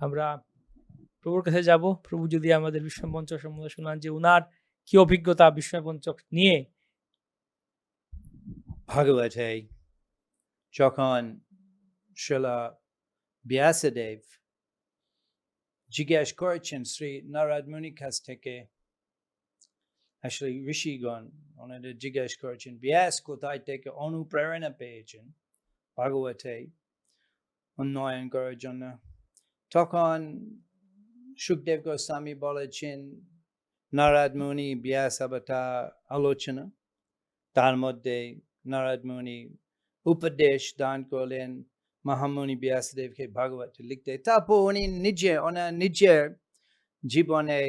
আমরা প্রভুর কাছে যাব। প্রভু যদি আমাদের বিস্ময় পঞ্চক সম্বন্ধে শোনান যে উনার কি অভিজ্ঞতা বিস্ময় পঞ্চক নিয়ে। ভাগবতে যখন শিলা ব্যাসদেব জিজ্ঞেস করেছেন শ্রী নারদ মুনির কাছ থেকে, আসলে ঋষিগণ ওনাদের জিজ্ঞেস করেছেন, ব্যাস কোথায় থেকে অনুপ্রেরণা পেয়েছেন? ভাগবতে উন্নয়ন করার জন্য। তখন সুখদেব গোস্বামী বলেছেন নারদ মুনি ব্যাস অবতার আলোচনা তার মধ্যে নারদ মুনি উপদেশ দান করলেন মহামুনি ব্যাসদেবকে ভাগবত লিখতে তারপর উনি নিজে ওনার নিজের জীবনে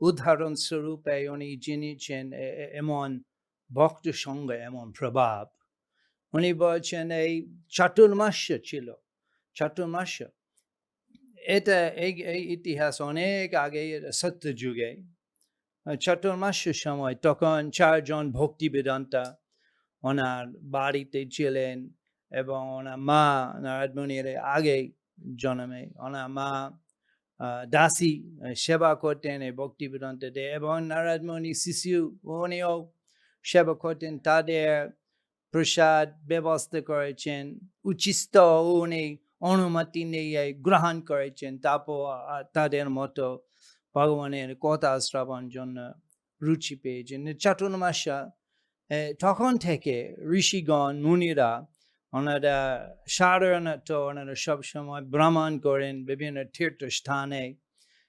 উদাহরণ স্বরূপে উনি জেনেছেন এমন ভক্ত সঙ্গে এমন প্রভাব উনি বলছেন এই চাতুর্মাস্য ছিল চাতুর্মাস্য এটা এই এই ইতিহাস অনেক আগে সত্য যুগে চতুর্মাসের সময় তখন চারজন ভক্তি বেদান্তা ওনার বাড়িতে ছিলেন এবং ওনার মা নারায়ণমণির আগে জন্মে ওনার মা দাসী সেবা করতেন এই ভক্তি বেদান্ততে এবং নারায়ণমণি শিশু উনিও সেবা করতেন তাদের প্রসাদ ব্যবস্থা করেছেন উচিত উনি অনুমতি নিয়ে গ্রহণ করেছেন তারপর তাদের মতো ভগবানের কথা শ্রবণ জন্য রুচি পেয়েছেন চাতুর্মাসা তখন থেকে ঋষিগণ মুনিরা ওনারা সাধারণত ওনারা সবসময় ভ্রমণ করেন বিভিন্ন তীর্থস্থানে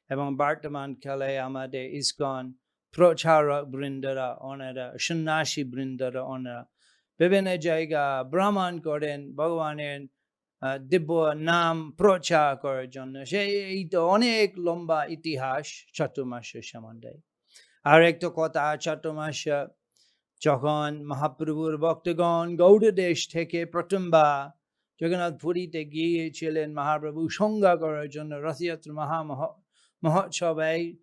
এবং বর্তমান কালে আমাদের ইস্কন প্রচারক বৃন্দরা ওনারা সন্ন্যাসী বৃন্দরা ওনারা বিভিন্ন জায়গা ভ্রমণ করেন ভগবানের নাম প্রচার করার জন্য। সেই তো অনেক লম্বা ইতিহাস চতুর্মাসের সম্বন্ধে আর একটা কথা চতুর্মাস যখন মহাপ্রভুর ভক্তগণ গৌড় দেশ থেকে প্রথমবার জগন্নাথ পুরীতে গিয়েছিলেন মহাপ্রভু সংজ্ঞা করার জন্য রথযাত্রা মহা মহ- মহোৎসবে,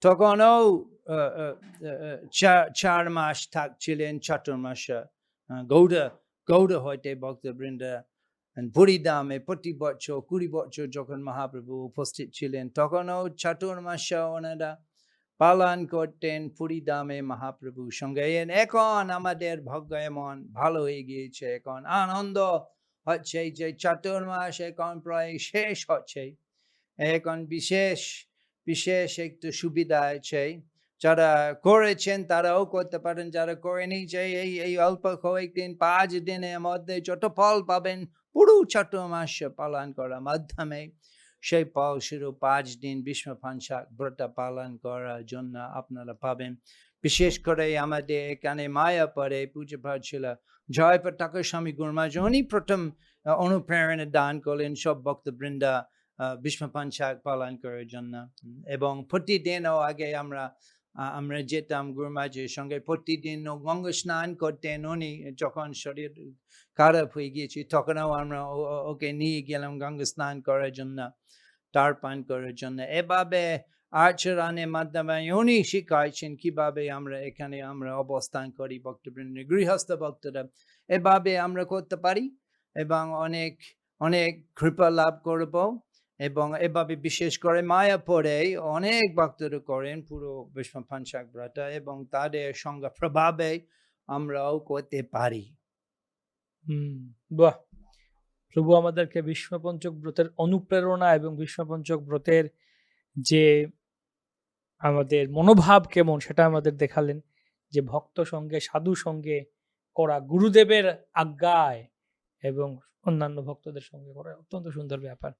তখনও চার মাস থাকছিলেন চতুর্মাস গৌড় গৌড় হইতে ভক্তবৃন্দ পুরী প্রতি বছর কুড়ি বছর যখন মহাপ্রভু উপস্থিত ছিলেন, তখনও চতুর্মাস ওনারা পালন করতেন পুরী দামে মহাপ্রভু সঙ্গে। এখন আমাদের ভাগ্য এমন, ভালো হয়ে গিয়েছে, এখন আনন্দ হচ্ছে যে চতুর্মাস এখন প্রায় শেষ হচ্ছে। এখন বিশেষ বিশেষ একটু সুবিধা আছে। যারা করেছেন তারাও করতে পারেন যারা করেনি যে এই এই অল্প কয়েকদিন পাঁচ দিনের মধ্যে যত ফল পাবেন পুরো চতুর্মাস পালন করার মাধ্যমে সেই ফল শুরু পাঁচ দিন বিষ্ণু পাঞ্চাক ব্রত পালন করার জন্য আপনারা পাবেন বিশেষ করে আমাদের এখানে মায়াপরে পুজো পাঠ ছিল জয় পতাকা স্বামী গুরমাজ উনি প্রথম অনুপ্রেরণা দান করলেন সব ভক্তবৃন্দা বিষ্ণু পাঞ্চাক পালন করার জন্য এবং প্রতিদিনও আগে আমরা আমরা যেতাম গুরমাজের সঙ্গে। প্রতিদিন গঙ্গা স্নান করতেন উনি। যখন শরীর খারাপ হয়ে গিয়েছি, তখনও আমরা ওকে নিয়ে গেলাম গঙ্গা স্নান করার জন্য তার পান করার জন্য। এভাবে আচরণের মাধ্যমে উনি শিখাইছেন কীভাবে আমরা এখানে আমরা অবস্থান করি, ভক্তবৃন্দ, গৃহস্থ ভক্তরা। এভাবে আমরা করতে পারি এবং অনেক অনেক কৃপা লাভ করব। এবং এভাবে বিশেষ করে মায়াপুরে অনেক ভক্তরা করেন পুরো বিশ্ব পাঞ্চাক ব্রত এবং তাদের সঙ্গে প্রভাবে আমরাও করতে পারি। বাহ! প্রভু আমাদেরকে বিশ্বপঞ্চক ব্রতের অনুপ্রেরণা এবং বিশ্বপঞ্চক ব্রতের যে আমাদের মনোভাব কেমন সেটা আমাদের দেখালেন, যে ভক্ত সঙ্গে, সাধু সঙ্গে করা গুরুদেবের আজ্ঞায় এবং অন্যান্য ভক্তদের সঙ্গে করা অত্যন্ত সুন্দর ব্যাপার।